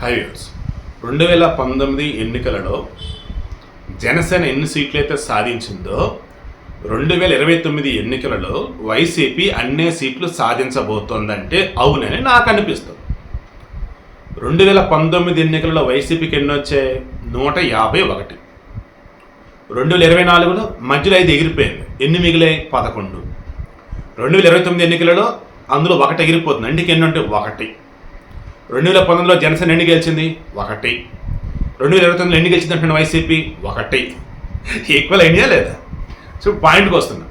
Highways. రెండు వేల పంతొమ్మిది ఎన్నికలలో జనసేన ఎన్ని సీట్లు అయితే సాధించిందో రెండు వేల ఇరవై తొమ్మిది ఎన్నికలలో వైసీపీ అన్నే సీట్లు సాధించబోతోందంటే అవునని నాకు అనిపిస్తుంది రెండు వేల పంతొమ్మిది ఎన్నికలలో వైసీపీకి ఎన్ని వచ్చాయి నూట యాభై ఒకటి. రెండు వేల ఇరవై నాలుగులో మధ్యలో ఐదు ఎగిరిపోయింది. ఎన్ని మిగిలాయి? పదకొండు. రెండు వేల ఇరవై తొమ్మిది ఎన్నికలలో అందులో ఒకటి ఎగిరిపోతుంది. అందుకే ఎన్ని అంటే ఒకటి. రెండు వేల పంతొమ్మిదిలో జనసేన ఎన్ని గెలిచింది? ఒకటి. రెండు వేల ఇరవై తొమ్మిదిలో ఎన్ని గెలిచింది అంటున్న వైసీపీ? ఒకటి. ఈక్వల్ అయినాయా లేదా? సో పాయింట్కి వస్తున్నా.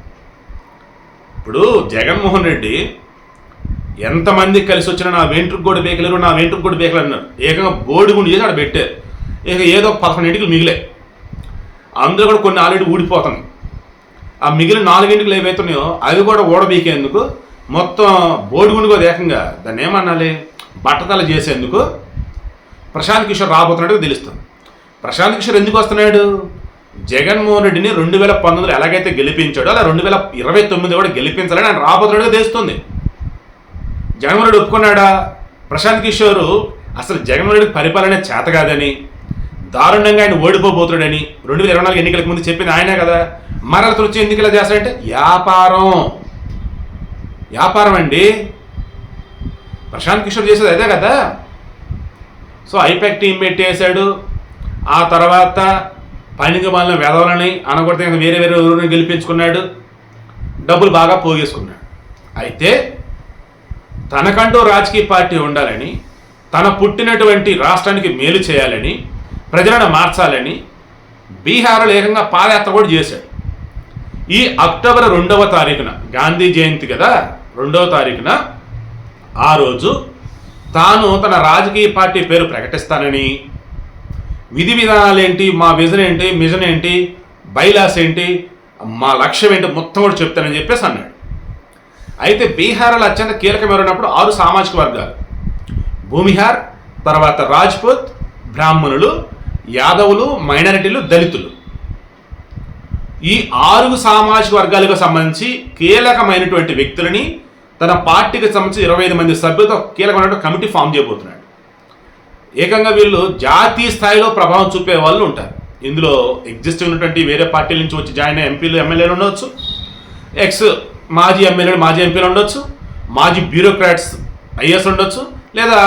ఇప్పుడు జగన్మోహన్ రెడ్డి ఎంతమంది కలిసి వచ్చినా నా వెంట్రుకు కూడా బేకలేరు నా వెంట్రుకు కూడా బేకలు అన్నారు. ఏకంగా బోర్డు గుండి చేసి అక్కడ పెట్టారు. ఇక ఏదో పదకొండు ఇంటికి మిగిలే. అందులో కూడా కొన్ని ఆల్రెడీ ఊడిపోతుంది ఆ మిగిలిన నాలుగింటికి ఏవైతున్నాయో అవి కూడా ఓడబీకేందుకు మొత్తం బోర్డు కూడా ఏకంగా దాన్ని ఏమనాలి? బట్టతల చేసేందుకు ప్రశాంత్ కిషోర్ రాబోతున్నాడో తెలుస్తుంది. ప్రశాంత్ కిషోర్ ఎందుకు వస్తున్నాడు? జగన్మోహన్ రెడ్డిని రెండు వేల పంతొమ్మిదిలో ఎలాగైతే గెలిపించాడో అలా రెండు వేల ఇరవై తొమ్మిది కూడా గెలిపించాలని ఆయన రాబోతున్నాడో తెలుస్తుంది. జగన్మోహన్ రెడ్డి ఒప్పుకున్నాడా? ప్రశాంత్ కిషోర్ అసలు జగన్మోహన్ రెడ్డి పరిపాలన చేత కాదని దారుణంగా ఆయన ఓడిపోబోతున్నాడని రెండు వేల ఇరవై నాలుగు ఎన్నికలకు ముందు చెప్పింది ఆయనే కదా. మరల వచ్చి ఎన్నికలు చేస్తాడంటే వ్యాపారం. వ్యాపారం అండి. ప్రశాంత్ కిషోర్ చేసేది అదే కదా? సో ఐపాక్ టీం పెట్టేశాడు ఆ తర్వాత పైనకి వాళ్ళని వెదవాలని అనకూడదు వేరే వేరే ఊరిని గెలిపించుకున్నాడు. డబ్బులు బాగా పోగేసుకున్నాడు. అయితే తనకంటూ రాజకీయ పార్టీ ఉండాలని తన పుట్టినటువంటి రాష్ట్రానికి మేలు చేయాలని ప్రజలను మార్చాలని బీహార్లో ఏకంగా పాదయాత్ర కూడా చేశాడు. ఈ అక్టోబర్ రెండవ తారీఖున గాంధీ జయంతి కదా రెండవ తారీఖున ఆ రోజు తాను తన రాజకీయ పార్టీ పేరు ప్రకటిస్తానని. విధి విధానాలు ఏంటి మా విజన్ ఏంటి మిజన్ ఏంటి బైలాస్ ఏంటి మా లక్ష్యం ఏంటి మొత్తం కూడా చెప్తానని చెప్పేసి అన్నాడు. అయితే బీహార్లో అత్యంత కీలకమైనప్పుడు ఆరు సామాజిక వర్గాలు. భూమిహార్ తర్వాత రాజ్పుత్ బ్రాహ్మణులు యాదవులు మైనారిటీలు దళితులు. ఈ ఆరు సామాజిక వర్గాలకు సంబంధించి కీలకమైనటువంటి వ్యక్తులని తన పార్టీకి సంబంధించి ఇరవై ఐదు మంది సభ్యులతో కీలకమైన కమిటీ ఫామ్ చేయబోతున్నాడు. ఏకంగా వీళ్ళు జాతీయ స్థాయిలో ప్రభావం చూపే వాళ్ళు ఉంటారు. ఇందులో ఎగ్జిస్ట్ ఉన్నటువంటి వేరే పార్టీల నుంచి వచ్చి జాయిన్ అయ్యే ఎంపీలు ఎమ్మెల్యేలు ఉండవచ్చు ఎక్స్ మాజీ ఎమ్మెల్యేలు మాజీ ఎంపీలు ఉండొచ్చు. మాజీ బ్యూరోక్రాట్స్ ఐఎస్ ఉండొచ్చు. లేదా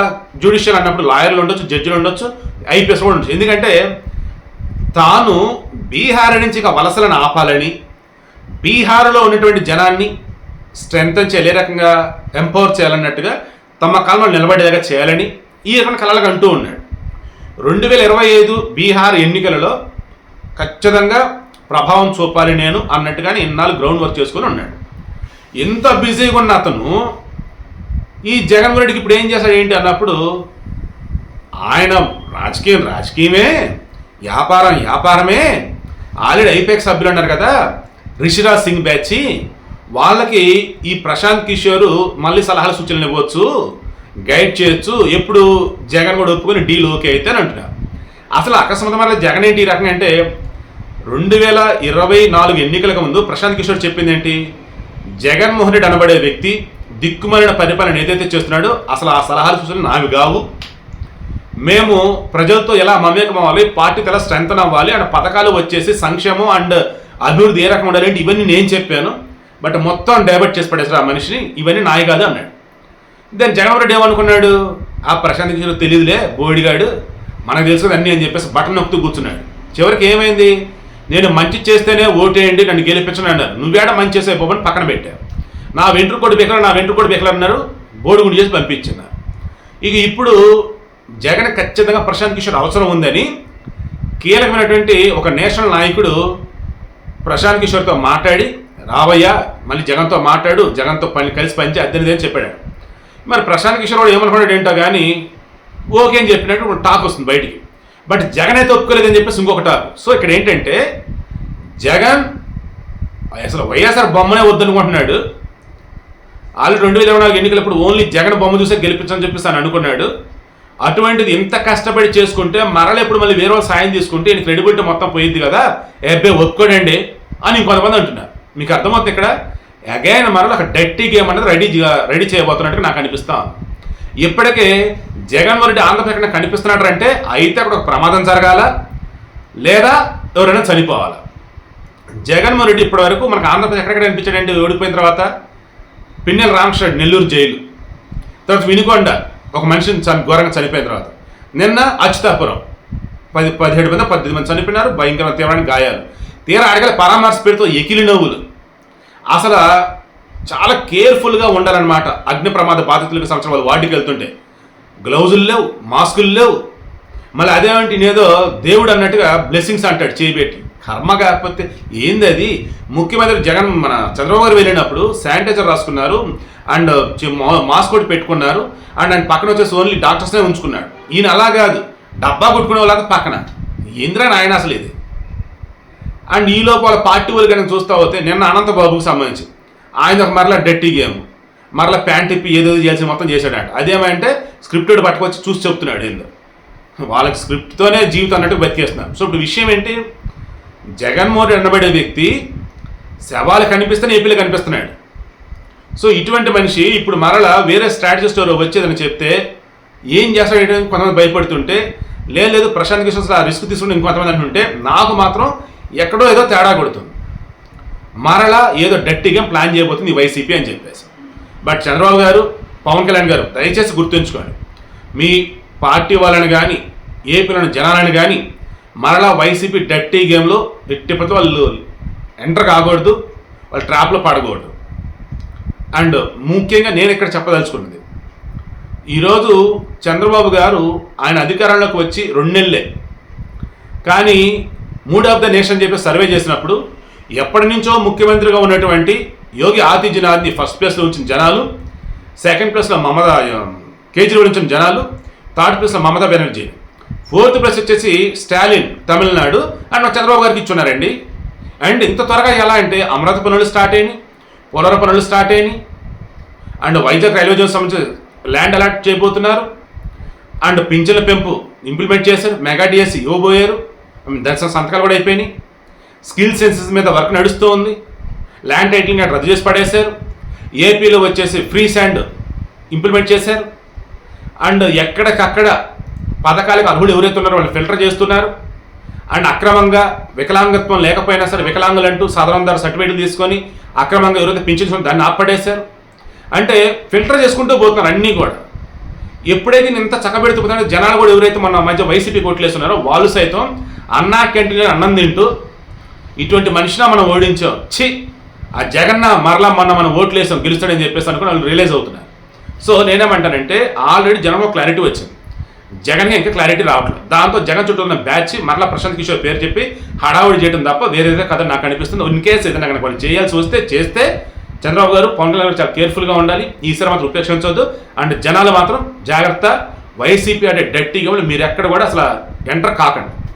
జ్యుడిషియల్ అన్నప్పుడు లాయర్లు ఉండొచ్చు జడ్జిలు ఉండొచ్చు ఐపీఎస్ కూడా ఉండొచ్చు. ఎందుకంటే తాను బీహార్ నుంచి ఇక వలసలను ఆపాలని బీహార్లో ఉన్నటువంటి జనాన్ని స్ట్రెంగ్ చేయాలి ఏ రకంగా ఎంపవర్ చేయాలన్నట్టుగా తమ కాలంలో నిలబడేలాగా చేయాలని ఈ రకమైన కళలకు అంటూ ఉన్నాడు. రెండు వేల ఇరవై ఐదు బీహార్ ఎన్నికలలో ఖచ్చితంగా ప్రభావం చూపాలి నేను అన్నట్టుగానే ఇన్నాళ్ళు గ్రౌండ్ వర్క్ చేసుకుని ఉన్నాడు. ఎంత బిజీగా ఉన్న అతను ఈ జగన్మోహన్ రెడ్డికి ఇప్పుడు ఏం చేశాడు ఏంటి అన్నప్పుడు ఆయన రాజకీయం రాజకీయమే వ్యాపారం వ్యాపారమే. ఆల్రెడీ ఐపీఎక్ సభ్యులు అన్నారు కదా రిషిరాజ్ సింగ్ బ్యాచి వాళ్ళకి ఈ ప్రశాంత్ కిషోర్ మళ్ళీ సలహాలు సూచనలు ఇవ్వచ్చు గైడ్ చేయొచ్చు ఎప్పుడు జగన్ కూడా ఒప్పుకొని డీల్ ఓకే అయితే అని అంటున్నారు. అసలు అకస్మాత్తుగా జగన్ ఏంటి ఈ రకంగా అంటే రెండు వేల ఇరవై నాలుగు ఎన్నికలకు ముందు ప్రశాంత్ కిషోర్ చెప్పింది ఏంటి? జగన్మోహన్ రెడ్డి అనబడే వ్యక్తి దిక్కుమాలిన పరిపాలన ఏదైతే చేస్తున్నాడో అసలు ఆ సలహాలు సూచనలు నావి కావు. మేము ప్రజలతో ఎలా మమేకం అవ్వాలి పార్టీతో ఎలా స్ట్రెంగ్ అవ్వాలి అండ్ పథకాలు వచ్చేసి సంక్షేమం అండ్ అభివృద్ధి ఏ రకం ఉండాలంటే ఇవన్నీ నేను చెప్పాను. బట్ మొత్తం డైవర్ట్ చేసి పడేసారు ఆ మనిషిని. ఇవన్నీ నాయ కాదు అన్నాడు. దాని జగన్మోహన్ రెడ్డి ఏమనుకున్నాడు? ఆ ప్రశాంత్ కిషోర్ తెలియదులే బోడిగాడు మనకు తెలుసు అన్నీ అని చెప్పేసి బటన్ నొక్కుతూ కూర్చున్నాడు. చివరికి ఏమైంది? నేను మంచి చేస్తేనే ఓటేయండి నన్ను గెలిపించను అన్నారు. నువ్వేడ మంచి చేసే పోవని పక్కన పెట్టావు నా వెంట్రుకోడు కూడా నా వెంట్రుకోడు కూడా అన్నారు. బోడిగుండి చేసి పంపించినారు ఇక ఇప్పుడు జగన్ ఖచ్చితంగా ప్రశాంత్ కిషోర్ అవసరం ఉందని కీలకమైనటువంటి ఒక నేషనల్ నాయకుడు ప్రశాంత్ కిషోర్తో మాట్లాడి రావయ్యా మళ్ళీ జగన్తో మాట్లాడు జగన్తో పని కలిసి పనిచే అద్దెనిదే అని చెప్పాడు. మరి ప్రశాంత్ కిషోర్ కూడా ఏమనుకున్నాడు ఏంటో కానీ ఓకే అని చెప్పినట్టు టాక్ వస్తుంది బయటికి. బట్ జగన్ అయితే ఒప్పుకోలేదని చెప్పేసి ఇంకొక టాక్. సో ఇక్కడ ఏంటంటే జగన్ అసలు వైఎస్ఆర్ బొమ్మనే వద్దనుకుంటున్నాడు. ఆల్రెడీ రెండు వేల ఇరవై నాలుగు ఎన్నికలప్పుడు ఓన్లీ జగన్ బొమ్మ చూసే గెలిపించని చెప్పేసి అని అనుకున్నాడు. అటువంటిది ఇంత కష్టపడి చేసుకుంటే మరల ఎప్పుడు మళ్ళీ వేరే వాళ్ళు సాయం తీసుకుంటే ఈయన క్రెడిబిలిటీ మొత్తం పోయింది కదా? ఎబ్బే ఒప్పుకోడండి అని ఇంకొంతమంది అంటున్నారు. మీకు అర్థమవుతుంది ఇక్కడ? అగైన్ మరల ఒక డట్టి గేమ్ అనేది రెడీ రెడీ చేయబోతున్నట్టుగా నాకు అనిపిస్తా ఇప్పటికే జగన్మోహన్ రెడ్డి ఆంధ్రప్రదేశ్ కనిపిస్తున్నాడు అంటే అయితే అక్కడ ఒక ప్రమాదం జరగాల లేదా ఎవరైనా చనిపోవాలా. జగన్మోహన్ రెడ్డి ఇప్పటి వరకు మనకు ఆంధ్రప్రదేశ్ ఎక్కడెక్కడ కనిపించాడంటే ఓడిపోయిన తర్వాత పిన్నెల రామకృష్ణ నెల్లూరు జైలు తర్వాత వినుకొండ ఒక మనిషిని చని ఘోరంగా చనిపోయిన తర్వాత. నిన్న అచ్యుతాపురం పది పదిహేడు మంది పద్దెనిమిది మంది చనిపోయినారు భయంకర తీవ్రమైన గాయాలు. తీరా అడగల పరామర్శ పేరుతో ఎకిలి నవ్వులు. అసలు చాలా కేర్ఫుల్గా ఉండాలన్నమాట. అగ్ని ప్రమాద బాధితులకు సంవత్సరం వాళ్ళు వాటికి వెళ్తుంటే. గ్లౌజులు లేవు మాస్కులు లేవు. మళ్ళీ అదేమంటే నేదో దేవుడు అన్నట్టుగా బ్లెస్సింగ్స్ అంటాడు చేయబెట్టి. కర్మ కాకపోతే ఏంది అది? ముఖ్యమంత్రి జగన్ మన చంద్రబాబు గారు వెళ్ళినప్పుడు శానిటైజర్ రాసుకున్నారు. అండ్ చి- మాస్క్ కూడా పెట్టుకున్నారు. అండ్ ఆయన పక్కన వచ్చేసి ఓన్లీ డాక్టర్స్నే ఉంచుకున్నాడు. ఈయన అలా కాదు. డబ్బా కొట్టుకునే వాళ్ళకి పక్కన. ఏంద్రా నాయన అసలు ఇది? అండ్ ఈ లోపల పార్టీ వాళ్ళు కనుక చూస్తా పోతే నిన్న అనంతబాబుకు సంబంధించి ఆయన ఒక మరలా డెట్టీ గేమ్ మరలా ప్యాంట్ ఇప్పి ఏదో చేసి మొత్తం చేశాడంట. అదేమంటే స్క్రిప్టెడ్ పట్టుకొచ్చి చూసి చెప్తున్నాడు ఏందో. వాళ్ళకి స్క్రిప్ట్తోనే జీవితం అన్నట్టు బతికేస్తున్నారు సో ఇప్పుడు విషయం ఏంటి? జగన్మోహన్ రెడ్డి అనబడే వ్యక్తి శవాలు కనిపిస్తేనే ఏపీలో కనిపిస్తున్నాడు. సో ఇటువంటి మనిషి ఇప్పుడు మరలా వేరే స్ట్రాటజిస్ట్ స్టోర్ వచ్చేదని చెప్తే ఏం చేస్తాడు కొంతమంది భయపడుతుంటే లేదు లేదు ప్రశాంత్ కిషోర్ ఆ రిస్క్ తీసుకుని ఇంకొంతమంది అంటుంటే నాకు మాత్రం ఎక్కడో ఏదో తేడా కొడుతుంది. మరలా ఏదో డట్టిగా ప్లాన్ చేయబోతుంది వైసీపీ అని చెప్పేసి. బట్ చంద్రబాబు గారు పవన్ కళ్యాణ్ గారు దయచేసి గుర్తుంచుకోండి. మీ పార్టీ వాళ్ళని కానీ ఏపీలోని జనాలని కానీ మరలా వైసీపీ డట్టి గేమ్లో ఎట్టి ప్రతి వాళ్ళు ఎంటర్ కాకూడదు వాళ్ళు ట్రాప్లో పడకూడదు. అండ్ ముఖ్యంగా నేను ఇక్కడ చెప్పదలుచుకున్నది ఈరోజు చంద్రబాబు గారు ఆయన అధికారంలోకి వచ్చి రెండు నెలలే కానీ మూడ్ ఆఫ్ ద నేషన్ చెప్పి సర్వే చేసినప్పుడు ఎప్పటి నుంచో ముఖ్యమంత్రిగా ఉన్నటువంటి యోగి ఆదిత్యనాథ్ని ఫస్ట్ ప్లేస్లో ఉంచిన జనాలు సెకండ్ ప్లేస్లో మమతా కేజ్రీవాల్ ఉంచిన జనాలు థర్డ్ ప్లేస్లో మమతా బెనర్జీ. ఫోర్త్ ప్లేస్ వచ్చేసి స్టాలిన్ తమిళనాడు అండ్ చంద్రబాబు గారికి ఇచ్చున్నారండి. అండ్ ఇంత త్వరగా ఎలా అంటే అమరావతి పనులు స్టార్ట్ అయినాయి పోలవరం పనులు స్టార్ట్ అయినాయి. అండ్ వైజాగ్ రైల్వే జోన్ సంబంధించి ల్యాండ్ అలాట్ చేయబోతున్నారు. అండ్ పింఛన్ల పెంపు ఇంప్లిమెంట్ చేశారు మెగా డిఎస్సి ఇవ్వబోయారు. దర్శన సంతకాలు కూడా అయిపోయినాయి. స్కిల్ సెన్సెస్ మీద వర్క్ నడుస్తూ ఉంది ల్యాండ్ టైటిలింగ్ అటు రద్దు చేసి పడేశారు. ఏపీలో వచ్చేసి ఫ్రీ శాండ్ ఇంప్లిమెంట్ చేశారు. అండ్ ఎక్కడికక్కడ పథకాలకు అర్హులు ఎవరైతే ఉన్నారో వాళ్ళు ఫిల్టర్ చేస్తున్నారు. అండ్ అక్రమంగా వికలాంగత్వం లేకపోయినా సరే వికలాంగులు అంటూ సాధారణ ధర సర్టిఫికేట్లు తీసుకొని అక్రమంగా ఎవరైతే పింఛన్ దాన్ని ఆపడేశారు అంటే ఫిల్టర్ చేసుకుంటూ పోతున్నారు అన్నీ కూడా. ఎప్పుడైతే నేను ఇంత చక్కబెడుతున్నారో జనాలు కూడా ఎవరైతే మన మధ్య వైసీపీ కొట్లేస్తున్నారో వాళ్ళు సైతం అన్నా క్యాంటీన్లో అన్నం తింటూ ఇటువంటి మనిషిన మనం ఓడించాం. ఛీ! ఆ జగన్న మరలా మొన్న మనం ఓట్లు వేసాం గెలుస్తాడని చెప్పేసి అనుకుని వాళ్ళు రియలైజ్ అవుతున్నారు. సో నేనేమంటానంటే ఆల్రెడీ జనంలో క్లారిటీ వచ్చింది. జగన్కి ఇంకా క్లారిటీ రావట్లేదు. దాంతో జగన్ చుట్టూ ఉన్న బ్యాచ్ మరలా ప్రశాంత్ కిషోర్ పేరు చెప్పి హడావుడి చేయడం తప్ప వేరే కథ నాకు అనిపిస్తుంది. ఇన్ కేసు ఏదైనా కనుక వాళ్ళు చేయాల్సి వస్తే చేస్తే చంద్రబాబు గారు పవన్ కళ్యాణ్ గారు చాలా కేర్ఫుల్గా ఉండాలి. ఈసారి మాత్రం ఉపేక్షించవద్దు అండ్ జనాలు మాత్రం జాగ్రత్త. వైసీపీ అంటే డట్టీగా మీరు ఎక్కడ కూడా అసలు ఎంటర్ కాకండి.